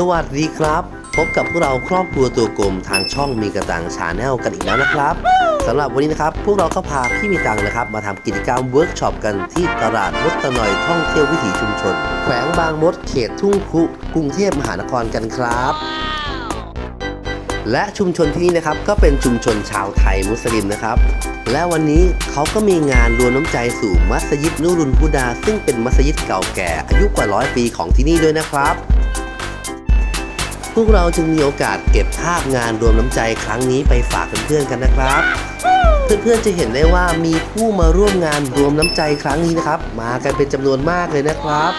สวัสดีครับ พบกับพวกเราครอบครัวตัวกลมทางช่องมีกระตังชาแนลกันอีกแล้วนะครับสำหรับวันนี้นะครับ พวกเราก็พาพี่มีตังนะครับ มาทำกิจกรรมเวิร์กช็อปกันที่ตลาดมดตะนอยท่องเที่ยววิถีชุมชน แขวงบางมดเขตทุ่งคุกรุงเทพมหานครกันครับ และชุมชนที่นี่นะครับก็เป็นชุมชนชาวไทยมุสลิมนะครับ และวันนี้เขาก็มีงานรวมน้ำใจสู่มัสยิดนูรุนฮุดา ซึ่งเป็นมัสยิดเก่าแก่อายุกว่าร้อยปีของที่นี่ด้วยนะครับ พวกเราจึงมีโอกาสเก็บภาพงานรวมน้ำใจครั้งนี้ไปฝากเพื่อนๆกันนะครับ เพื่อนๆจะเห็นได้ว่ามีผู้มาร่วมงานรวมน้ำใจครั้งนี้นะครับ มากันเป็นจำนวนมากเลยนะครับ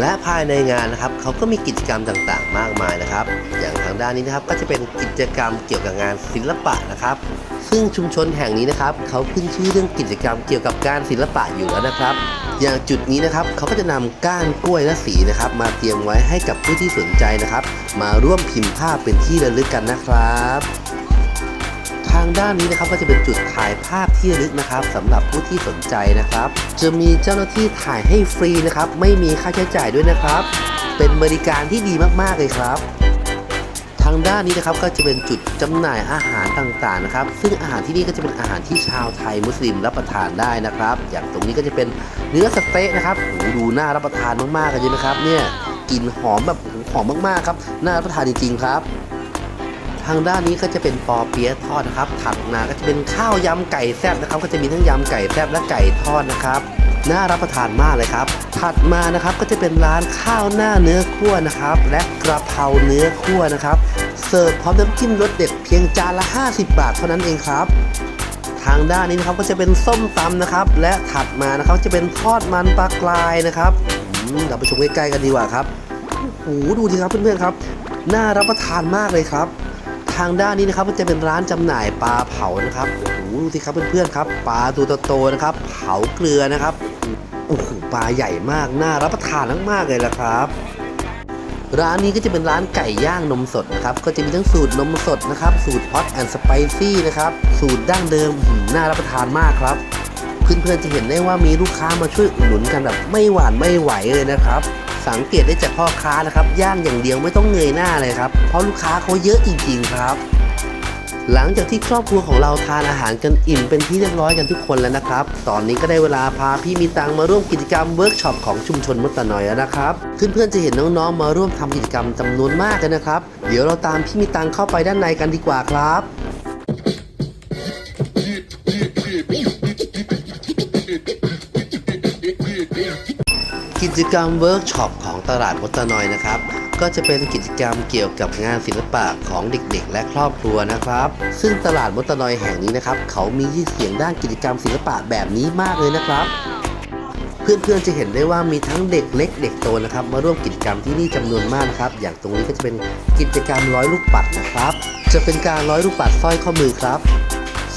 และภายในงานนะครับเขาก็มีกิจกรรมต่างๆ มากมายนะครับ อย่างทางด้านนี้นะครับก็จะเป็นกิจกรรมเกี่ยวกับงานศิลปะนะครับ ซึ่งชุมชนแห่งนี้นะครับเขาขึ้นชื่อเรื่องกิจกรรมเกี่ยวกับการศิลปะอยู่แล้วนะครับ อย่างจุดนี้นะครับเขาก็จะนำก้านกล้วยและสีนะครับ มาเตรียมไว้ให้กับผู้ที่สนใจนะครับ มาร่วมพิมพ์ภาพเป็นที่ระลึกกันนะครับางด้านนี้นะครับก็จะเป็นจุดถ่ายภาพที่ลึกนะครับสำหรับผู้ที่สนใจนะครับ จะมีเจ้าหน้าที่ถ่ายให้ฟรีนะครับ ไม่มีค่าใช้จ่ายด้วยนะครับ เป็นบริการที่ดีมากๆเลยครับทางด้านนี้นะครับก็จะเป็นจุดจำหน่ายอาหารต่างๆนะครับ ซึ่งอาหารที่นี่ก็จะเป็นอาหารที่ชาวไทยมุสลิมรับประทานได้นะครับ อย่างตรงนี้ก็จะเป็นเนื้อสเต๊ะนะครับโอ้โหดูน่ารับประทานมากๆเลยใช่ไหมครับ เนี่ยกลิ่นหอมแบบหอมมากๆครับน่ารับประทานจริงๆครับ ทางด้านนี้ก็จะเป็นปอเปี๊ยะทอดนะครับ ถัดมาก็จะเป็นข้าวยำไก่แซ่บนะครับ ก็จะมีทั้งยำไก่แซ่บและไก่ทอดนะครับน่ารับประทานมากเลยครับ ถัดมานะครับก็จะเป็นร้านข้าวหน้าเนื้อคั่วนะครับ และกระเพราเนื้อคั่วนะครับ เสิร์ฟพร้อมน้ำจิ้มรสเด็ดเพียงจานละ 50 บาทเท่านั้นเองครับ ทางด้านนี้นะครับก็จะเป็นส้มตำนะครับ และถัดมานะครับจะเป็นทอดมันปลากรายนะครับเราไปชมใกล้ๆกันดีกว่าครับโอ้โหดูสิครับเพื่อนๆครับ น่ารับประทานมากเลยครับ ทางด้านนี้นะครับก็จะเป็นร้านจำหน่ายปลาเผานะครับโอ้โหดูสิครับเพื่อนๆครับปลาตัวโตๆนะครับ เผาเกลือนะครับโอ้โหปลาใหญ่มากน่ารับประทานมากๆเลยละครับ ร้านนี้ก็จะเป็นร้านไก่ย่างนมสดนะครับก็จะมีทั้งสูตรนมสดนะครับ สูตร hot and spicy นะครับสูตรดั้งเดิมหืมน่ารับประทานมากครับเพื่อนๆจะเห็นได้ว่ามีลูกค้ามาช่วยอุดหนุนกันแบบไม่หวานไม่ไหวเลยนะครับ สังเกตได้จากพ่อค้านะครับ ย่างอย่างเดียวไม่ต้องเงยหน้าเลยครับ เพราะลูกค้าเขาเยอะจริงๆครับ หลังจากที่ครอบครัวของเราทานอาหารกันอิ่มเป็นที่เรียบร้อยกันทุกคนแล้วนะครับ ตอนนี้ก็ได้เวลาพาพี่มีตังมาร่วมกิจกรรมเวิร์กช็อปของชุมชนมุตะนอยแล้วนะครับ เพื่อนๆจะเห็นน้องๆมาร่วมทำกิจกรรมจำนวนมากเลยนะครับ เดี๋ยวเราตามพี่มีตังเข้าไปด้านในกันดีกว่าครับ จกรรมเวิร์กช็อปของตลาดมดตนอยนะครับ ก็จะเป็นกิจกรรมเกี่ยวกับงานศิลปะของเด็กๆ และครอบครัวนะครับ ซึ่งตลาดมดตนอยแห่งนี้นะครับ เขามีชื่อเสียงด้านกิจกรรมศิลปะแบบนี้มากเลยนะครับ เพื่อนๆจะเห็นได้ว่ามีทั้งเด็กเล็กเด็กโตนะครับ มาร่วมกิจกรรมที่นี่จำนวนมากนะครับ อย่างตรงนี้ก็จะเป็นกิจกรรมร้อยลูกปัดนะครับ จะเป็นการร้อยลูกปัดสร้อยข้อมือครับ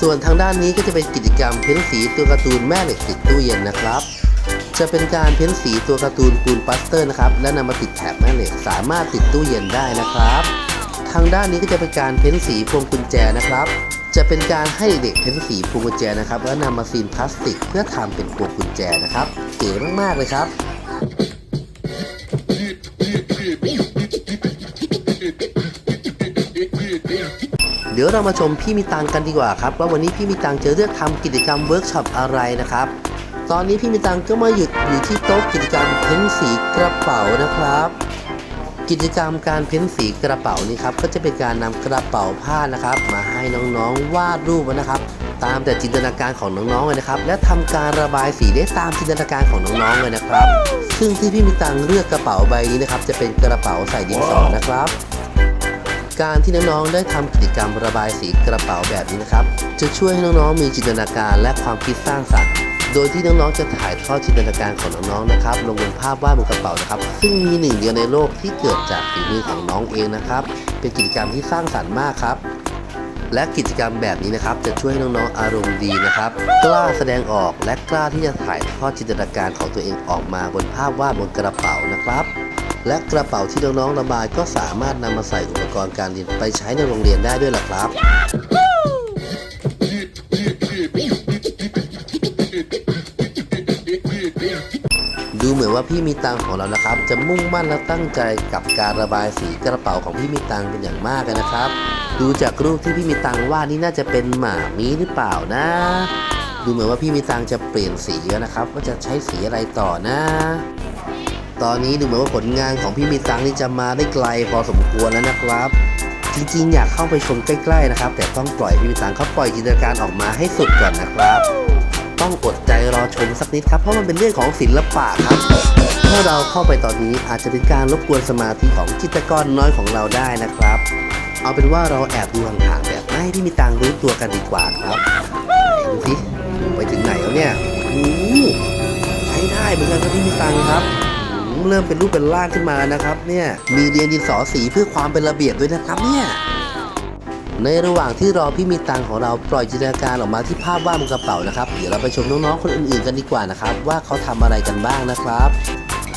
ส่วนทางด้านนี้ก็จะเป็นกิจกรรมเพ้นสีตัวการ์ตูนแม่เหล็กติดตู้เย็นนะครับ จะเป็นการเพ้นสีตัวการ์ตูนปูนปัสเตอร์นะครับและนำมาติดแถบแม่เหล็กสามารถติดตู้เย็นได้นะครับ ทางด้านนี้ก็จะเป็นการเพ้นสีพวงกุญแจนะครับ จะเป็นการให้เด็กเพ้นสีพวงกุญแจนะครับแล้วนำมาซีนพลาสติก เพื่อทำเป็นพวงกุญแจนะครับเก๋มากๆเลยครับเดี๋ยวเรามาชมพี่มีตังกันดีกว่าครับ ว่าวันนี้พี่มีตังจะเลือกทำกิจกรรมเวิร์กช็อปอะไรนะครับ ตอนนี้พี่มีตังก็มาหยุดอยู่ที่โต๊ะกิจกรรมเพ้นสีกระเป๋านะครับ กิจกรรมการเพ้นสีกระเป๋านี่ครับก็จะเป็นการนำกระเป๋าผ้านะครับ มาให้น้องๆวาดรูปนะครับ ตามแต่จินตนาการของน้องๆเลยนะครับ และทำการระบายสีได้ตามจินตนาการของน้องๆเลยนะครับ ซึ่งที่พี่มีตังเลือกกระเป๋าใบนี้นะครับ จะเป็นกระเป๋าใส่ดินสอนะครับการที่น้องๆได้ทำกิจกรรมระบายสีกระเป๋าแบบนี้นะครับ จะช่วยให้น้องๆมีจินตนาการและความคิดสร้างสรรค์ โดยที่น้องๆจะถ่ายทอดจินตนาการของน้องๆนะครับลงบนภาพวาดบนกระเป๋านะครับ ซึ่งมีหนึ่งเดียวในโลกที่เกิดจากฝีมือของน้องเองนะครับ เป็นกิจกรรมที่สร้างสรรค์มากครับและกิจกรรมแบบนี้นะครับ จะช่วยให้น้องๆอารมณ์ดีนะครับ กล้าแสดงออกและกล้าที่จะถ่ายทอดจินตนาการของตัวเองออกมาบนภาพวาดบนกระเป๋านะครับ และกระเป๋าที่น้องๆระบายก็สามารถนำมาใส่อุปกรณ์การเรียนไปใช้ในโรงเรียนได้ด้วยล่ะครับ เดูเห มือนว่าพี่มีตังของเรานะครับ จะมุ่งมั่นและตั้งใจกับการระบายสีกระเป๋าของพี่มีตังเป็นอย่างมากเลยนะครับ ดูจากรูปที่พี่มีตังวาดนี่น่าจะเป็นหมามีหรือเปล่านะ ดูเหมือนว่าพี่มีตังจะเปลี่ยนสีแล้วนะครับ ว่าจะใช้สีอะไรต่อนะตอนนี้ดูเหมือนว่าผลงานของพี่มีตังนี่จะมาได้ไกลพอสมควรแล้วนะครับ จริงๆ อยากเข้าไปชมใกล้ๆนะครับ แต่ต้องปล่อยพี่มีตังเขาปล่อยจินตนาการออกมาให้สุดก่อนนะครับ ต้องอดใจรอชมสักนิดครับ เพราะมันเป็นเรื่องของศิลปะครับ ถ้าเราเข้าไปตอนนี้อาจจะเป็นการรบกวนสมาธิของจิตกรน้อยของเราได้นะครับ เอาเป็นว่าเราแอบดูห่างๆแบบไม่ให้พี่มีตังรู้ตัวกันดีกว่าครับดูสิไปถึงไหนแล้วเนี่ยโอ้ใช้ได้เหมือนกันครับพี่มีตังครับเริ่มเป็นรูปเป็นร่างขึ้นมาแล้วนะครับ เนี่ยมีเรียนดินสอสีเพื่อความเป็นระเบียบด้วยนะครับเนี่ย ในระหว่างที่รอพี่มีตังของเราปล่อยจินตนาการออกมาที่ภาพวาดบนกระเป๋านะครับ เดี๋ยวเราไปชมน้องๆคนอื่นๆกันดีกว่านะครับ ว่าเขาทำอะไรกันบ้างนะครับ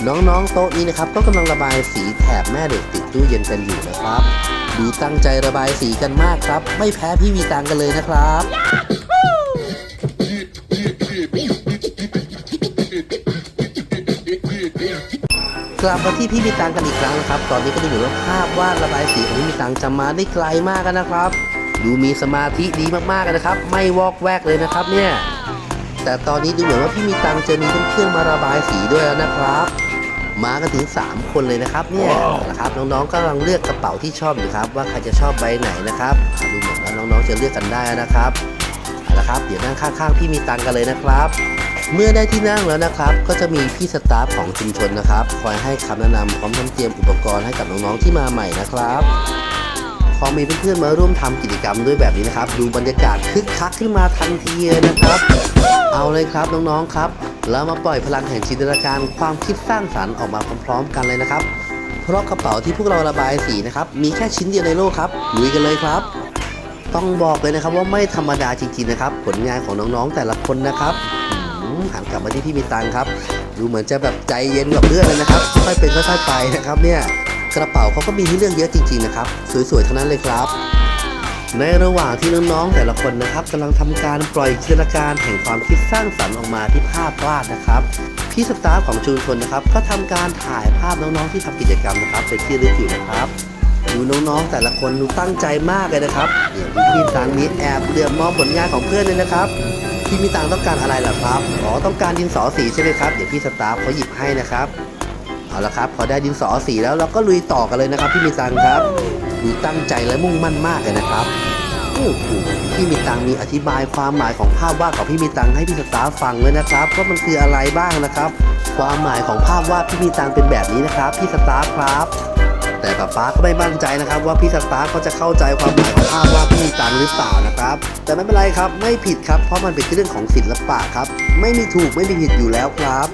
น้องๆโต๊ะนี้นะครับก็กำลังระบายสีแถบแม่เหล็กติดตู้เย็นกันอยู่นะครับ ดูตั้งใจระบายสีกันมากครับ ไม่แพ้พี่มีตังกันเลยนะครับ กลับมาที่พี่มีตังกันอีกครั้งนะครับ ตอนนี้ก็ดูเหมือนว่าภาพวาดระบายสีของพี่มีตังจะมาได้ไกลมากกันนะครับ ดูมีสมาธิดีมากๆกันนะครับ ไม่วอกแวกเลยนะครับเนี่ย แต่ตอนนี้ดูเหมือนว่าพี่มีตังจะมีเพื่อนๆมาระบายสีด้วยแล้วนะครับ มากันถึง 3 คนเลยนะครับเนี่ยนะครับน้องๆกำลังเลือกกระเป๋าที่ชอบอยู่ครับ ว่าใครจะชอบใบไหนนะครับดูเหมือนว่าน้องๆจะเลือกกันได้นะครับเอาละครับ เดี๋ยวนั่งข้างๆพี่มีตังกันเลยนะครับ เมื่อได้ที่นั่งแล้วนะครับ ก็จะมีพี่สตาฟของชุมชนนะครับ คอยให้คำแนะนำพร้อมทั้งเตรียมอุปกรณ์ให้กับน้องๆที่มาใหม่นะครับพอมีเพื่อนๆมาร่วมทำกิจกรรมด้วยแบบนี้นะครับ ดูบรรยากาศคึกคักขึ้นมาทันทีเลยนะครับ เอาเลยครับน้องๆครับแล้วมาปล่อยพลังแห่งจินตนาการความคิดสร้างสรรค์ออกมาพร้อมๆ กันเลยนะครับ เพราะกระเป๋าที่พวกเราระบายสีนะครับ มีแค่ชิ้นเดียวในโลกครับลุยกันเลยครับ ต้องบอกเลยนะครับว่าไม่ธรรมดาจริงๆนะครับ ผลงานของน้องๆแต่ละคนนะครับ หันกลับมาที่พี่มีตังครับ ดูเหมือนจะแบบใจเย็นกับเพื่อนเลยนะครับค่อยเป็นค่อยๆไปนะครับเนี่ยกระเป๋าเขาก็มีให้เลือกเยอะจริงๆนะครับ สวยๆทั้งนั้นเลยครับ ในระหว่างที่น้องๆแต่ละคนนะครับกำลังทำการปล่อยจินตนาการแห่งความคิดสร้างสรรค์ออกมาที่ภาพวาดนะครับพี่สตาฟของชุมชนนะครับ ก็ทำการถ่ายภาพน้องๆที่ทำกิจกรรมนะครับเป็นที่ระลึกอยู่นะครับดูน้องๆแต่ละคนดูตั้งใจมากเลยนะครับเดี๋ยวพี่ตังนี้แอบเหลือบมองผลงานของเพื่อนเลยนะครับ พี่มีตังต้องการอะไรล่ะครับ อ๋อ ต้องการดินสอสีใช่ไหมครับ เดี๋ยวพี่สตาฟเขาหยิบให้นะครับ เอาละครับ พอได้ดินสอสีแล้วเราก็ลุยต่อกันเลยนะครับ พี่มีตังครับ ดูตั้งใจและมุ่งมั่นมากเลยนะครับโอ้โหพี่มีตังมีอธิบายความหมายของภาพวาดของพี่มีตังให้พี่สตาฟฟังเลยนะครับว่ามันคืออะไรบ้างนะครับ ความหมายของภาพวาดพี่มีตังเป็นแบบนี้นะครับ พี่สตาฟครับแต่ป๊าป๊าก็ไม่มั่นใจนะครับ ว่าพี่สตาฟเขาจะเข้าใจความหมายของภาพวาดพี่มีตังหรือเปล่านะ แต่ไม่เป็นไรครับไม่ผิดครับ เพราะมันเป็นเรื่องของศิลปะครับ ไม่มีถูกไม่มีผิดอยู่แล้วครับ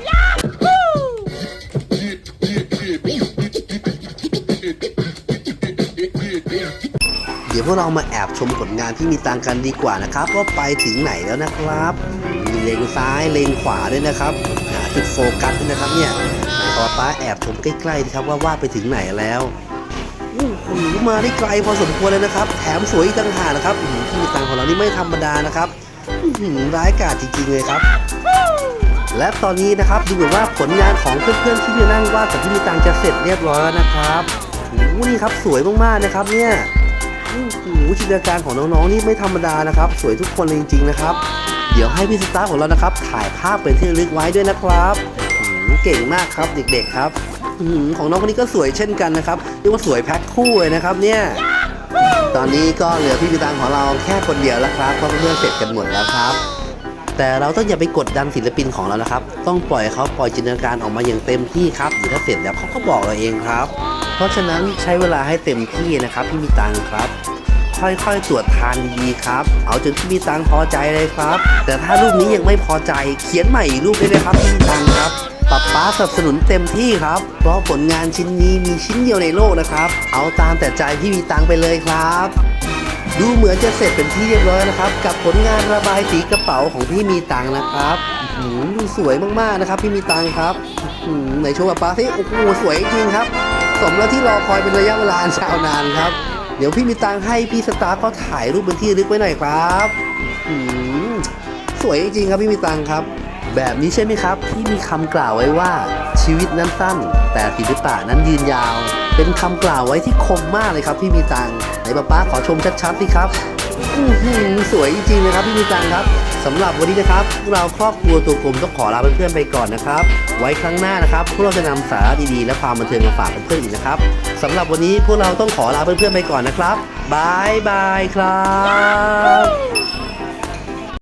เดี๋ยวพวกเรามาแอบชมผลงานที่มีตังกันดีกว่านะครับว่าไปถึงไหนแล้วนะครับ มีเลงซ้ายเลงขวาด้วยนะครับหาจุดโฟกัสด้วยนะครับเนี่ยขอป้าแอบชมใกล้ๆดีครับว่าวาดไปถึงไหนแล้ว โอ้โหมาได้ไกลพอสมควรเลยนะครับ แถมสวยอีกต่างหากนะครับหือที่มีตังของเรานี่ไม่ธรรมดานะครับหือร้ายกาจจริงๆเลยครับ และตอนนี้นะครับดูเหมือนว่าผลงานของเพื่อนๆที่มานั่งวาดกับที่มีตังจะเสร็จเรียบร้อยแล้วนะครับโอ้โหนี่ครับสวยมากๆนะครับเนี่ยโอ้โหจินตนาการของน้องๆนี่ไม่ธรรมดานะครับ สวยทุกคนเลยจริง ๆนะครับ เดี๋ยวให้พี่สตาร์ของเรานะครับ ถ่ายภาพเป็นที่ระลึกไว้ด้วยนะครับหือเก่งมากครับเด็กๆครับ ของน้องคนนี้ก็สวยเช่นกันนะครับเรียกว่าสวยแพ็คคู่เลยนะครับเนี่ยตอนนี้ก็เหลือพี่สตาร์ของเราแค่คนเดียวแล้วครับเพราะเพื่อนๆเสร็จกันหมดแล้วครับ แต่เราต้องอย่าไปกดดันศิลปินของเรานะครับ ต้องปล่อยเขาปล่อยจินตนาการออกมาอย่างเต็มที่ครับถ้าเสร็จแล้วเขาก็บอกเราเองครับ เพราะฉะนั้นใช้เวลาให้เต็มที่นะครับพี่มีตังครับค่อยๆ ตรวจทานดีๆครับ เอาจนพี่มีตังพอใจเลยครับ แต่ถ้ารูปนี้ยังไม่พอใจเขียนใหม่อีกรูปได้เลยครับพี่มีตังครับ ป๊าป๊าสนับสนุนเต็มที่ครับ เพราะผลงานชิ้นนี้มีชิ้นเดียวในโลกนะครับ เอาตามแต่ใจพี่มีตังไปเลยครับ ดูเหมือนจะเสร็จเป็นที่เรียบร้อยนะครับ กับผลงานระบายสีกระเป๋าของพี่มีตังนะครับหือดูสวยมากๆนะครับ พี่มีตังครับหือในโชว์ป๊าป๊าที่โอ้โหสวยจริงครับ สมแล้วที่รอคอยเป็นระยะเวลาอันยาวนานครับเดี๋ยวพี่มีตังให้พี่สตาร์เขาถ่ายรูปเป็นที่ระลึกไว้หน่อยครับหือสวยจริงครับพี่มีตังครับ แบบนี้ใช่ไหมครับ ที่มีคำกล่าวไว้ว่า ชีวิตนั้นสั้น แต่ศิลปะนั้นยืนยาว เป็นคำกล่าวไว้ที่คมมากเลยครับพี่มีตังไหนป้าป้าขอชมชัดๆสิครับอื้หือสวยจริงๆเลยครับพี่มีตังครับสำหรับวันนี้นะครับพวกเราครอบครัวตัวกลมต้องขอลาเพื่อนๆไปก่อนนะครับ ไว้ครั้งหน้านะครับพวกเราจะนำสาระดีๆ และความบันเทิงมาฝากเพื่อนๆอีกนะครับสำหรับวันนี้พวกเราต้องขอลาเพื่อนๆไปก่อนนะครับบายบายครับ